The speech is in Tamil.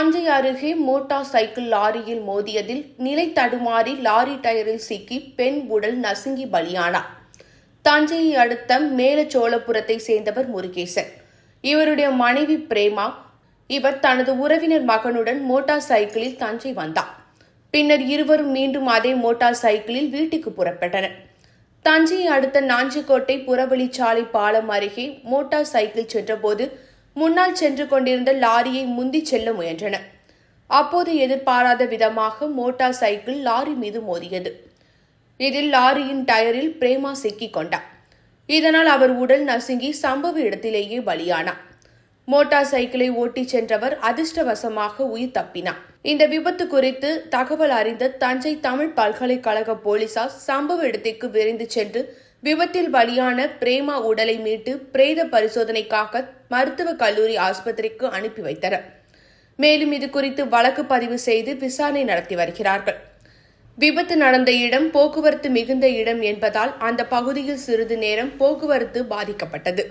தஞ்சை அருகே மோட்டார் சைக்கிள் லாரியில் மோதியதில் நிலை தடுமாறி லாரி டயரில் சிக்கி பெண் உடல் நசுங்கி பலியானார். தஞ்சையை அடுத்த மேலச்சோளபுரத்தை சேர்ந்தவர் முருகேசன். இவருடைய மனைவி பிரேமா இவர் தனது உறவினர் மகனுடன் மோட்டார் சைக்கிளில் தஞ்சை வந்தார். பின்னர் இருவரும் மீண்டும் அதே மோட்டார் சைக்கிளில் வீட்டுக்கு புறப்பட்டனர். தஞ்சையை அடுத்த நாஞ்சிக்கோட்டை புறவழிச்சாலை பாலம் அருகே மோட்டார் சைக்கிள் சென்றபோது முன்னால் சென்று கொண்டிருந்த லாரியை முந்தி செல்ல முயன்றன. அப்போது எதிர்பாராத விதமாக மோட்டார் சைக்கிள் லாரி மீது மோதியது. இதில் லாரியின் டயரில் பிரேமா சிக்கிக் கொண்டார் இதனால் அவர் உடல் நசுங்கி சம்பவ இடத்திலேயே பலியானார் மோட்டார் சைக்கிளை ஓட்டிச் சென்றவர் அதிர்ஷ்டவசமாக உயிர் தப்பினார் இந்த விபத்து குறித்து தகவல் அறிந்த தஞ்சை தமிழ் பல்கலைக்கழக போலீசார் சம்பவ இடத்திற்கு விரைந்து சென்று விபத்தில் பலியான பிரேமா உடலை மீட்டு பிரேத பரிசோதனைக்காக மருத்துவக் கல்லூரி ஆஸ்பத்திரிக்கு அனுப்பி வைத்தனர். மேலும் இது குறித்து வழக்கு பதிவு செய்து விசாரணை நடத்தி வருகிறார்கள். விபத்து நடந்த இடம் போக்குவரத்து மிகுந்த இடம் என்பதால் அந்த பகுதியில் சிறிது நேரம் போக்குவரத்து பாதிக்கப்பட்டது.